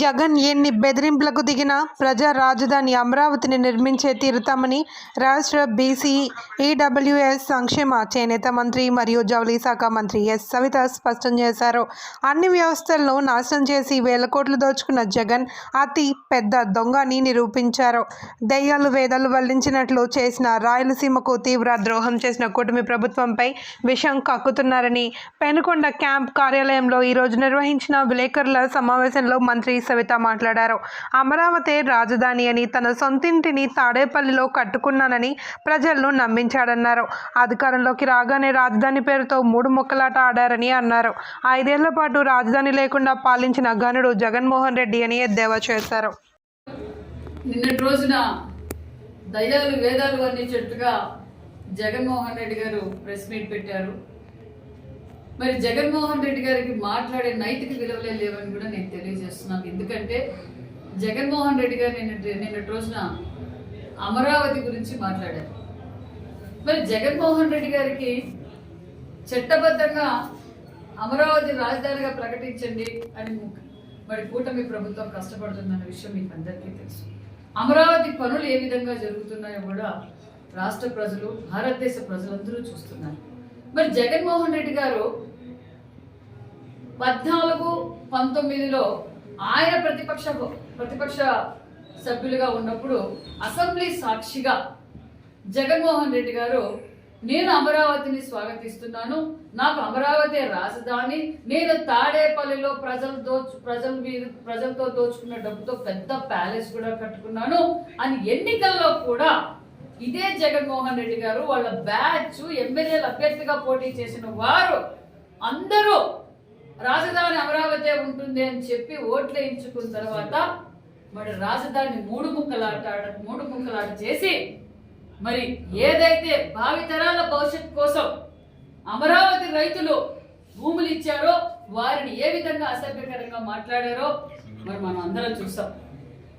జగన్ ఎన్ని బెదిరింపులకు దిగినా ప్రజా రాజధాని అమరావతిని నిర్మించే తీరుతామని రాష్ట్ర బీసీ ఈడబ్ల్యూఎస్ సంక్షేమ చేనేత మంత్రి మరియు జౌళి శాఖ మంత్రి ఎస్ సవిత స్పష్టం చేశారు. అన్ని వ్యవస్థలను నాశనం చేసి వేల కోట్లు దోచుకున్న జగన్ అతి పెద్ద దొంగని నిరూపించారు. దెయ్యాలు వేదాలు వల్లించినట్లు చేసిన రాయలసీమకు తీవ్ర ద్రోహం చేసిన కూటమి ప్రభుత్వంపై విషం కక్కుతున్నారని పెనుకొండ క్యాంప్ కార్యాలయంలో ఈరోజు నిర్వహించిన విలేకరుల సమావేశంలో మంత్రి సవిత మాట్లాడారు. అమరావతి రాజధాని అని తన సొంతింటిని తాడేపల్లిలో కట్టుకున్నానని ప్రజలను నమ్మించాడన్నారు. అధికారంలోకి రాగానే రాజధాని పేరుతో మూడు మొక్కలాట ఆడారని అన్నారు. ఐదేళ్ళ పాటు రాజధాని లేకుండా పాలించిన ఘనుడు జగన్మోహన్ రెడ్డి అని ఎద్దేవా చేశారు. నిన్నటి రోజున దయ్యాలు వేదాలు జగన్మోహన్ రెడ్డి గారు ప్రెస్ మీట్ పెట్టారు. మరి జగన్మోహన్ రెడ్డి గారికి మాట్లాడే నైతిక విలువలే లేవని కూడా నేను తెలియజేస్తున్నాను. ఎందుకంటే జగన్మోహన్ రెడ్డి గారు నిన్న నిన్నటి రోజున అమరావతి గురించి మాట్లాడారు. మరి జగన్మోహన్ రెడ్డి గారికి చట్టబద్ధంగా అమరావతి రాజధానిగా ప్రకటించండి అని మరి కూటమి ప్రభుత్వం కష్టపడుతుందన్న విషయం మీకు అందరికీ తెలుసు. అమరావతి పనులు ఏ విధంగా జరుగుతున్నాయో కూడా రాష్ట్ర ప్రజలు భారతదేశ ప్రజలందరూ చూస్తున్నారు. మరి జగన్మోహన్ రెడ్డి గారు పద్నాలుగు పంతొమ్మిదిలో ఆయన ప్రతిపక్ష ప్రతిపక్ష సభ్యులుగా ఉన్నప్పుడు అసెంబ్లీ సాక్షిగా జగన్మోహన్ రెడ్డి గారు నేను అమరావతిని స్వాగతిస్తున్నాను. నాకు అమరావతి రాజధాని. నేను తాడేపల్లిలో ప్రజలు దోచు ప్రజల మీద ప్రజలతో దోచుకున్న డబ్బుతో పెద్ద ప్యాలెస్ కూడా కట్టుకున్నాను. అని ఎన్నికల్లో కూడా ఇదే జగన్మోహన్ రెడ్డి గారు వాళ్ళ బ్యాచ్ ఎమ్మెల్యేల అభ్యర్థిగా పోటీ చేసిన వారు అందరూ రాజధాని అమరావతి ఉంటుంది అని చెప్పి ఓట్లు వేయించుకున్న తర్వాత మరి రాజధాని మూడు ముక్కలాట మూడు ముక్కలాట చేసి మరి ఏదైతే భావితరాల భవిష్యత్ కోసం అమరావతి రైతులు భూములు ఇచ్చారో వారిని ఏ విధంగా అసభ్యకరంగా మాట్లాడారో మరి మనం అందరం చూసాం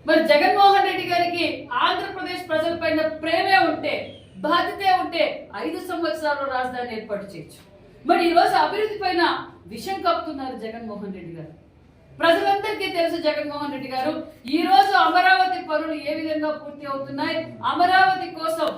మరి జగన్మోహన్ రెడ్డి గారికి ఆంధ్రప్రదేశ్ ప్రజలపైన ప్రేమే ఉంటే బాధ్యతే ఉంటే ఐదు సంవత్సరాలు రాజధాని ఏర్పాటు చేయొచ్చు. మరి ఈ రోజు అభివృద్ధి పైన విషం కప్పుతున్నారు జగన్మోహన్ రెడ్డి గారు. ప్రజలందరికీ తెలుసు జగన్మోహన్ రెడ్డి గారు ఈ రోజు అమరావతి పనులు ఏ విధంగా పూర్తి అవుతున్నాయి? అమరావతి కోసం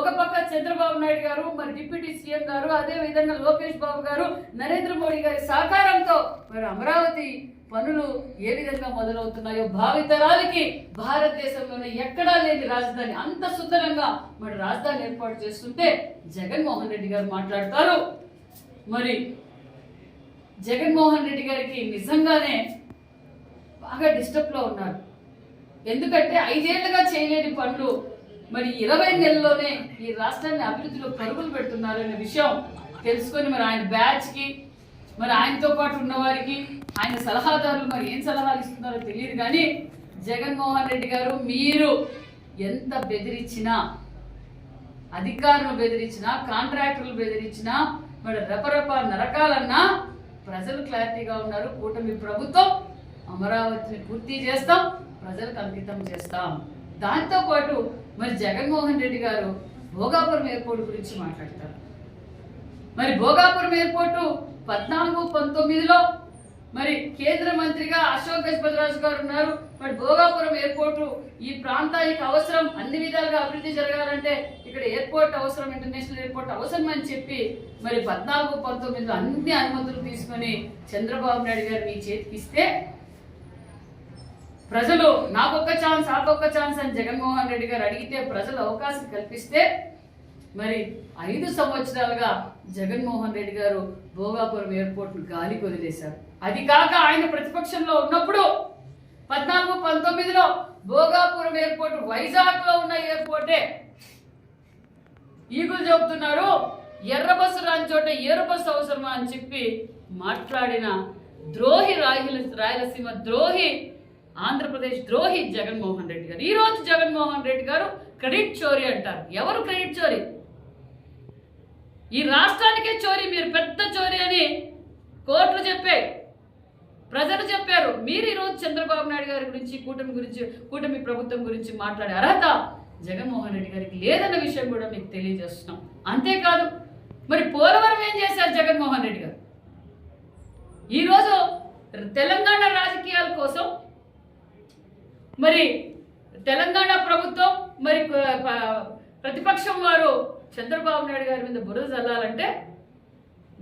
ఒక పక్క చంద్రబాబు నాయుడు గారు మరి డిప్యూటీ సీఎం గారు అదే విధంగా లోకేష్ బాబు గారు నరేంద్ర మోడీ గారి సహకారంతో మరి అమరావతి పనులు ఏ విధంగా మొదలవుతున్నాయో భావితరాలకి భారతదేశంలోనే ఎక్కడా లేని రాజధాని అంత సుందరంగా మరి రాజధాని ఏర్పాటు చేస్తుంటే జగన్మోహన్ రెడ్డి గారు మాట్లాడతారు. మరి జగన్మోహన్ రెడ్డి గారికి నిజంగానే బాగా డిస్టర్బ్లో ఉన్నారు. ఎందుకంటే ఐదేళ్ళుగా చేయలేని పనులు మరి ఇరవై నెలల్లోనే ఈ రాష్ట్రాన్ని అభివృద్ధిలో పరుగులు పెడుతున్నారనే విషయం తెలుసుకొని మరి ఆయన బ్యాచ్కి మరి ఆయనతో పాటు ఉన్న వారికి ఆయన సలహాదారులు మరి ఏం సలహాలు ఇస్తున్నారో తెలియదు కానీ జగన్మోహన్ రెడ్డి గారు మీరు ఎంత బెదిరించినా అధికారులు బెదిరించినా కాంట్రాక్టర్లు బెదిరించినా మరి రెపరెప నరకాలన్నా ప్రజలు క్లారిటీగా ఉన్నారు. కూటమి ప్రభుత్వం అమరావతిని పూర్తి చేస్తాం ప్రజలకు అంకితం చేస్తాం. దాంతో పాటు మరి జగన్మోహన్ రెడ్డి గారు భోగాపురం ఎయిర్పోర్ట్ గురించి మాట్లాడతారు. మరి భోగాపురం ఎయిర్పోర్టు పద్నాలుగు పంతొమ్మిదిలో మరి కేంద్ర మంత్రిగా అశోక్ గజపతిరాజు గారు ఉన్నారు. మరి భోగాపురం ఎయిర్పోర్టు ఈ ప్రాంతానికి అవసరం అన్ని విధాలుగా అభివృద్ధి జరగాలంటే ఇక్కడ ఎయిర్పోర్ట్ అవసరం ఇంటర్నేషనల్ ఎయిర్పోర్ట్ అవసరం అని చెప్పి మరి పద్నాలుగు పంతొమ్మిదిలో అన్ని అనుమతులు తీసుకొని చంద్రబాబు నాయుడు గారు మీ చేతికి ఇస్తే ప్రజలు నాకొక్క ఛాన్స్ ఆకొక్క ఛాన్స్ అని జగన్మోహన్ రెడ్డి గారు అడిగితే ప్రజలు అవకాశం కల్పిస్తే మరి ఐదు సంవత్సరాలుగా జగన్మోహన్ రెడ్డి గారు భోగాపురం ఎయిర్పోర్ట్ గాలికి వదిలేశారు అది కాక ఆయన ప్రతిపక్షంలో ఉన్నప్పుడు పద్నాలుగు పంతొమ్మిదిలో భోగాపురం ఎయిర్పోర్ట్ వైజాగ్లో ఉన్న ఎయిర్పోర్టే. ఈగులు చెబుతున్నారు ఎర్ర బస్సు రాని చోట ఎర్ర బస్సు అవసరమా అని చెప్పి మాట్లాడిన ద్రోహి రాయల రాయలసీమ ద్రోహి ఆంధ్రప్రదేశ్ ద్రోహి జగన్మోహన్ రెడ్డి గారు. ఈ రోజు జగన్మోహన్ రెడ్డి గారు క్రెడిట్ చోరీ అంటారు. ఎవరు క్రెడిట్ చోరీ? ఈ రాష్ట్రానికే చోరీ మీరు పెద్ద చోరీ అని కోర్టులు చెప్పాయి ప్రజలు చెప్పారు మీరు ఈరోజు చంద్రబాబు నాయుడు గారి గురించి కూటమి గురించి కూటమి ప్రభుత్వం గురించి మాట్లాడే అర్హత జగన్మోహన్ రెడ్డి గారికి లేదన్న విషయం కూడా మీకు తెలియజేస్తున్నాం. అంతేకాదు మరి పోలవరం ఏం చేశారు జగన్మోహన్ రెడ్డి గారు? ఈరోజు తెలంగాణ రాజకీయాల కోసం మరి తెలంగాణ ప్రభుత్వం మరి ప్రతిపక్షం వారు చంద్రబాబు నాయుడు గారి మీద బురద చల్లాలంటే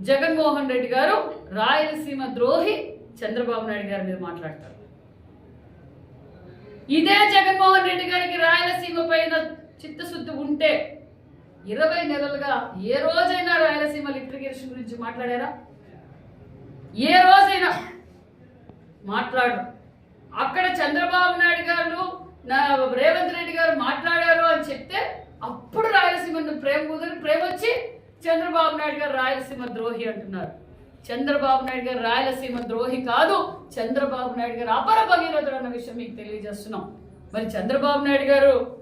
జగన్మోహన్ రెడ్డి గారు రాయలసీమ ద్రోహి చంద్రబాబు నాయుడు గారి మీద మాట్లాడతారు. ఇదే జగన్మోహన్ రెడ్డి గారికి రాయలసీమ పైన చిత్తశుద్ధి ఉంటే ఇరవై నెలలుగా ఏ రోజైనా రాయలసీమ లిటరిగేషన్ గురించి మాట్లాడారా? ఏ రోజైనా మాట్లాడరు అక్కడ చంద్రబాబు నాయుడు గారు నా రేవంత్ రెడ్డి గారు మాట్లాడారు అని చెప్తే అప్పుడు రాయలసీమ ప్రేమ కుదిరి ప్రేమ వచ్చి చంద్రబాబు నాయుడు గారు రాయలసీమ ద్రోహి అంటున్నారు. చంద్రబాబు నాయుడు గారు రాయలసీమ ద్రోహి కాదు. చంద్రబాబు నాయుడు గారు అపర భగీరథుడు అన్న విషయం మీకు తెలియజేస్తున్నాం. మరి చంద్రబాబు నాయుడు గారు